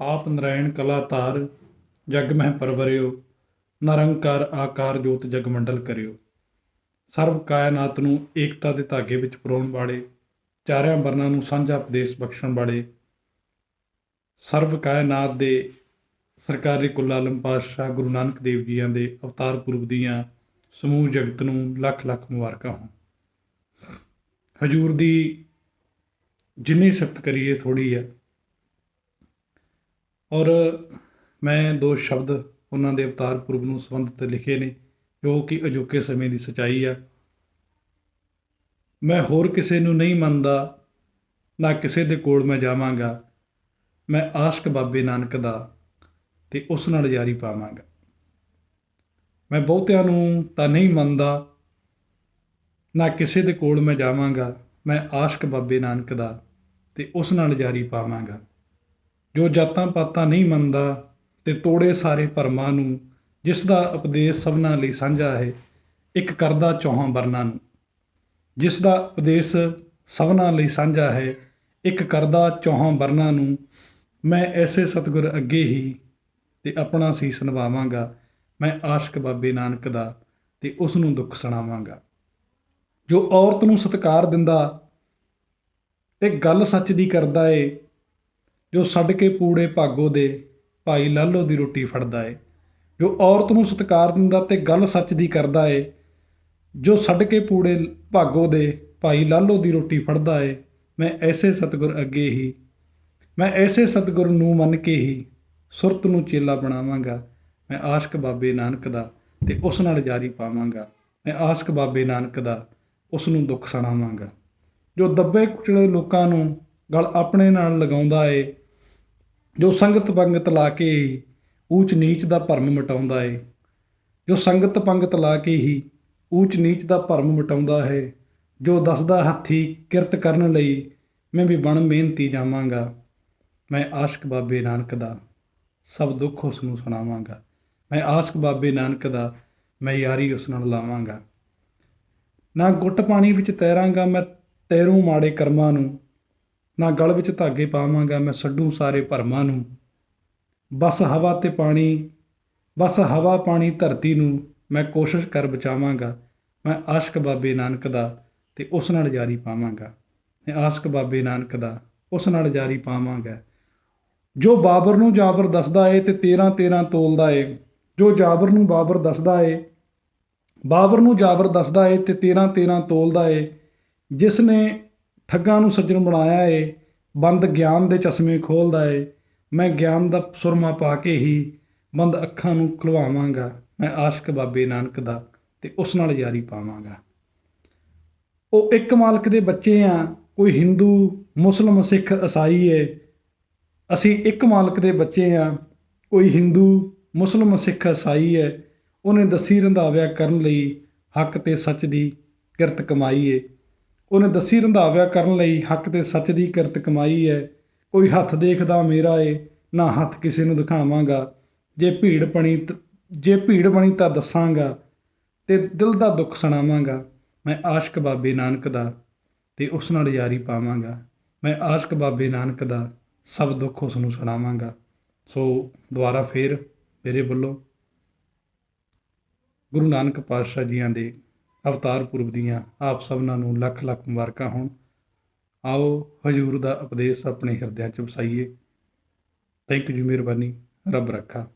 ਆਪ ਨਰਾਇਣ ਕਲਾ ਧਾਰ, ਜਗ ਮਹਿ ਪਰਵਰਿਓ, ਨਰੰਕਾਰ ਆਕਾਰ ਜੋਤ ਜਗ ਮੰਡਲ ਕਰਿਓ। ਸਰਬ ਕਾਇਨਾਤ ਨੂੰ ਏਕਤਾ ਦੇ ਧਾਗੇ ਵਿੱਚ ਪਰੋਣ ਵਾਲੇ, ਚਾਰਿਆਂ ਵਰਨਾਂ ਨੂੰ ਸਾਂਝਾ ਉਪਦੇਸ਼ ਬਖਸ਼ਣ ਵਾਲੇ, ਸਰਬ ਕਾਇਨਾਤ ਦੇ ਸਰਕਾਰੀ ਕੁੱਲ ਆਲਮ ਪਾਤਸ਼ਾਹ ਗੁਰੂ ਨਾਨਕ ਦੇਵ ਜੀਆਂ ਦੇ ਅਵਤਾਰ ਪੁਰਬ ਦੀਆਂ ਸਮੂਹ ਜਗਤ ਨੂੰ ਲੱਖ ਲੱਖ ਮੁਬਾਰਕਾਂ ਹੋਣ। ਹਜੂਰ ਦੀ ਜਿੰਨੀ ਸਿਫਤ ਕਰੀਏ ਥੋੜੀ ਹੈ। ਔਰ ਮੈਂ ਦੋ ਸ਼ਬਦ ਉਹਨਾਂ ਦੇ ਅਵਤਾਰ ਪੁਰਬ ਨੂੰ ਸੰਬੰਧਿਤ ਲਿਖੇ ਨੇ, ਜੋ ਕਿ ਅਜੋਕੇ ਸਮੇਂ ਦੀ ਸਚਾਈ ਆ। ਮੈਂ ਹੋਰ ਕਿਸੇ ਨੂੰ ਨਹੀਂ ਮੰਨਦਾ, ਨਾ ਕਿਸੇ ਦੇ ਕੋਲ ਮੈਂ ਜਾਵਾਂਗਾ। ਮੈਂ ਆਸ਼ਕ ਬਾਬੇ ਨਾਨਕ ਦਾ ਤੇ ਉਸ ਨਾਲ ਯਾਰੀ ਪਾਵਾਂਗਾ। ਮੈਂ ਬਹੁਤਿਆਂ ਨੂੰ ਤਾਂ ਨਹੀਂ ਮੰਨਦਾ, ਨਾ ਕਿਸੇ ਦੇ ਕੋਲ ਮੈਂ ਜਾਵਾਂਗਾ। ਮੈਂ ਆਸ਼ਕ ਬਾਬੇ ਨਾਨਕ ਦਾ ਤੇ ਉਸ ਨਾਲ ਯਾਰੀ ਪਾਵਾਂਗਾ। ਜੋ ਜਾਤਾਂ ਪਾਤਾਂ ਨਹੀਂ ਮੰਨਦਾ ਤੇ ਤੋੜੇ ਸਾਰੇ ਭਰਮਾਂ ਨੂੰ, ਜਿਸ ਦਾ ਉਪਦੇਸ਼ ਸਭਨਾਂ ਲਈ ਸਾਂਝਾ ਹੈ, ਇੱਕ ਕਰਦਾ ਚੌਹਾਂ ਵਰਨਾਂ ਨੂੰ। ਜਿਸ ਦਾ ਉਪਦੇਸ਼ ਸਭਨਾਂ ਲਈ ਸਾਂਝਾ ਹੈ, ਇੱਕ ਕਰਦਾ ਚੌਹਾਂ ਵਰਨਾਂ ਨੂੰ, ਮੈਂ ਐਸੇ ਸਤਿਗੁਰ ਅੱਗੇ ਹੀ ਤੇ ਆਪਣਾ ਸੀਸ ਨਿਭਾਵਾਂਗਾ। ਮੈਂ ਆਸ਼ਕ ਬਾਬੇ ਨਾਨਕ ਦਾ ਤੇ ਉਸ ਨੂੰ ਦੁੱਖ ਸੁਣਾਵਾਂਗਾ। ਜੋ ਔਰਤ ਨੂੰ ਸਤਿਕਾਰ ਦਿੰਦਾ ਤੇ ਗੱਲ ਸੱਚ ਦੀ ਕਰਦਾ ਏ ਜੋ ਛੱਡ ਕੇ ਪੂੜੇ ਭਾਗੋ ਦੇ ਭਾਈ ਲਾਲੋ ਦੀ ਰੋਟੀ ਫੜਦਾ ਏ, ਜੋ ਔਰਤ ਨੂੰ ਸਤਿਕਾਰ ਦਿੰਦਾ ਤੇ ਗੱਲ ਸੱਚ ਦੀ ਕਰਦਾ ਏ, ਜੋ ਛੱਡ ਕੇ ਪੂੜੇ ਭਾਗੋ ਦੇ ਭਾਈ ਲਾਲੋ ਦੀ ਰੋਟੀ ਫੜਦਾ ਏ, ਮੈਂ ਐਸੇ ਸਤਿਗੁਰ ਅੱਗੇ ਹੀ, ਮੈਂ ਐਸੇ ਸਤਿਗੁਰ ਨੂੰ ਮੰਨ ਕੇ ਹੀ ਸੁਰਤ ਨੂੰ ਚੇਲਾ ਬਣਾਵਾਂਗਾ। ਮੈਂ ਆਸ਼ਕ ਬਾਬੇ ਨਾਨਕ ਦਾ ਤੇ ਉਸ ਨਾਲ ਜਾਰੀ ਪਾਵਾਂਗਾ। ਮੈਂ ਆਸ਼ਕ ਬਾਬੇ ਨਾਨਕ ਦਾ, ਉਸ ਨੂੰ ਦੁੱਖ ਸੁਣਾਵਾਂਗਾ। ਜੋ ਦੱਬੇ ਕੁਚਲੇ ਲੋਕਾਂ ਨੂੰ ਗਲ ਆਪਣੇ ਨਾਲ ਲਗਾਉਂਦਾ ਏ ਜੋ ਸੰਗਤ ਪੰਗਤ ਲਾ ਕੇ ਹੀ ਊਚ ਨੀਚ ਦਾ ਭਰਮ ਮਿਟਾਉਂਦਾ ਹੈ ਜੋ ਸੰਗਤ ਪੰਗਤ ਲਾ ਕੇ ਹੀ ਊਚ ਨੀਚ ਦਾ ਭਰਮ ਮਿਟਾਉਂਦਾ ਹੈ, ਜੋ ਦੱਸਦਾ ਹੱਥੀ ਕਿਰਤ ਕਰਨ ਲਈ ਮੈਂ ਵੀ ਬਣ ਮਿਹਨਤੀ ਜਾਵਾਂਗਾ, ਮੈਂ ਆਸ਼ਕ ਬਾਬੇ ਨਾਨਕ ਦਾ ਸਭ ਦੁੱਖ ਉਸ ਨੂੰ ਸੁਣਾਵਾਂਗਾ, ਮੈਂ ਆਸ਼ਕ ਬਾਬੇ ਨਾਨਕ ਦਾ, ਮੈਂ ਯਾਰੀ ਉਸ ਨਾਲ ਲਾਵਾਂਗਾ। ਨਾ ਗੁੱਟ ਪਾਣੀ ਵਿੱਚ ਤੈਰਾਂਗਾ, ਮੈਂ ਤੈਰੂ ਮਾੜੇ ਕਰਮਾਂ ਨੂੰ ਨਾ ਗਲ ਵਿੱਚ ਧਾਗੇ ਪਾਵਾਂਗਾ, ਮੈਂ ਛੱਡੂ ਸਾਰੇ ਭਰਮਾਂ ਨੂੰ। ਬਸ ਹਵਾ ਤੇ ਪਾਣੀ, ਬਸ ਹਵਾ ਪਾਣੀ ਧਰਤੀ ਨੂੰ ਮੈਂ ਕੋਸ਼ਿਸ਼ ਕਰ ਬਚਾਵਾਂਗਾ। ਮੈਂ ਆਸ਼ਕ ਬਾਬੇ ਨਾਨਕ ਦਾ ਤੇ ਉਸ ਨਾਲ ਜਾਰੀ ਪਾਵਾਂਗਾ। ਮੈਂ ਆਸ਼ਕ ਬਾਬੇ ਨਾਨਕ ਦਾ, ਉਸ ਨਾਲ ਜਾਰੀ ਪਾਵਾਂਗਾ। ਜੋ ਬਾਬਰ ਨੂੰ ਜਾਬਰ ਦੱਸਦਾ ਏ ਤੇ 13 13 ਤੋਲਦਾ ਏ। ਜੋ ਜਾਬਰ ਨੂੰ ਬਾਬਰ ਦੱਸਦਾ ਏ, ਬਾਬਰ ਨੂੰ ਜਾਬਰ ਦੱਸਦਾ ਏ ਤੇ 13 13 ਤੋਲਦਾ ਏ। ਜਿਸ ਨੇ ਠੱਗਾਂ ਨੂੰ ਸੱਜਣ ਬਣਾਇਆ ਏ, ਬੰਦ ਗਿਆਨ ਦੇ ਚਸ਼ਮੇ ਖੋਲਦਾ ਏ। ਮੈਂ ਗਿਆਨ ਦਾ ਸੁਰਮਾ ਪਾ ਕੇ ਹੀ ਬੰਦ ਅੱਖਾਂ ਨੂੰ ਖੁਲਵਾਵਾਂਗਾ। ਮੈਂ ਆਸ਼ਕ ਬਾਬੇ ਨਾਨਕ ਦਾ ਤੇ ਉਸ ਨਾਲ ਯਾਰੀ ਪਾਵਾਂਗਾ। ਉਹ ਇੱਕ ਮਾਲਕ ਦੇ ਬੱਚੇ ਆ। ਕੋਈ ਹਿੰਦੂ, ਮੁਸਲਮ, ਸਿੱਖ, ਈਸਾਈ ਏ। ਅਸੀਂ ਇੱਕ ਮਾਲਕ ਦੇ ਬੱਚੇ ਆ। ਕੋਈ ਹਿੰਦੂ, ਮੁਸਲਮ, ਸਿੱਖ, ਈਸਾਈ ਹੈ ਉਹਨੇ ਦਸੀ ਰੰਧਾਵਿਆ ਕਰਨ ਲਈ ਹੱਕ ਤੇ ਸੱਚ ਦੀ ਕਿਰਤ ਕਮਾਈ ਏ। ਉਹਨੇ ਦੱਸੀ ਰੰਧਾਵਿਆ ਕਰਨ ਲਈ ਹੱਕ ਤੇ ਸੱਚ ਦੀ ਕਿਰਤ ਕਮਾਈ ਹੈ। ਕੋਈ ਹੱਥ ਦੇਖਦਾ ਮੇਰਾ ਏ, ਨਾ ਹੱਥ ਕਿਸੇ ਨੂੰ ਦਿਖਾਵਾਂਗਾ। ਜੇ ਭੀੜ ਬਣੀ ਤ- ਜੇ ਭੀੜ ਬਣੀ ਤਾਂ ਦੱਸਾਂਗਾ ਤੇ ਦਿਲ ਦਾ ਦੁੱਖ ਸੁਣਾਵਾਂਗਾ। ਮੈਂ ਆਸ਼ਕ ਬਾਬੇ ਨਾਨਕ ਦਾ ਤੇ ਉਸ ਨਾਲ ਯਾਰੀ ਪਾਵਾਂਗਾ। ਮੈਂ ਆਸ਼ਕ ਬਾਬੇ ਨਾਨਕ ਦਾ ਸਭ ਦੁੱਖ ਉਸ ਨੂੰ ਸੁਣਾਵਾਂਗਾ। ਸੋ ਦੁਬਾਰਾ ਫੇਰ ਮੇਰੇ ਵੱਲੋਂ ਗੁਰੂ ਨਾਨਕ ਪਾਤਸ਼ਾਹ ਜੀਆਂ ਦੇ ਅਵਤਾਰ ਪੁਰਬ ਦੀਆਂ ਆਪ ਸਭਨਾਂ ਨੂੰ ਲੱਖ ਲੱਖ ਮੁਬਾਰਕਾਂ ਹੋਣ। ਆਓ ਹਜੂਰ ਦਾ ਉਪਦੇਸ਼ ਆਪਣੇ ਹਿਰਦਿਆਂ 'ਚ ਵਸਾਈਏ। ਥੈਂਕ ਯੂ ਮਿਹਰਬਾਨੀ। ਰੱਬ ਰੱਖਾ।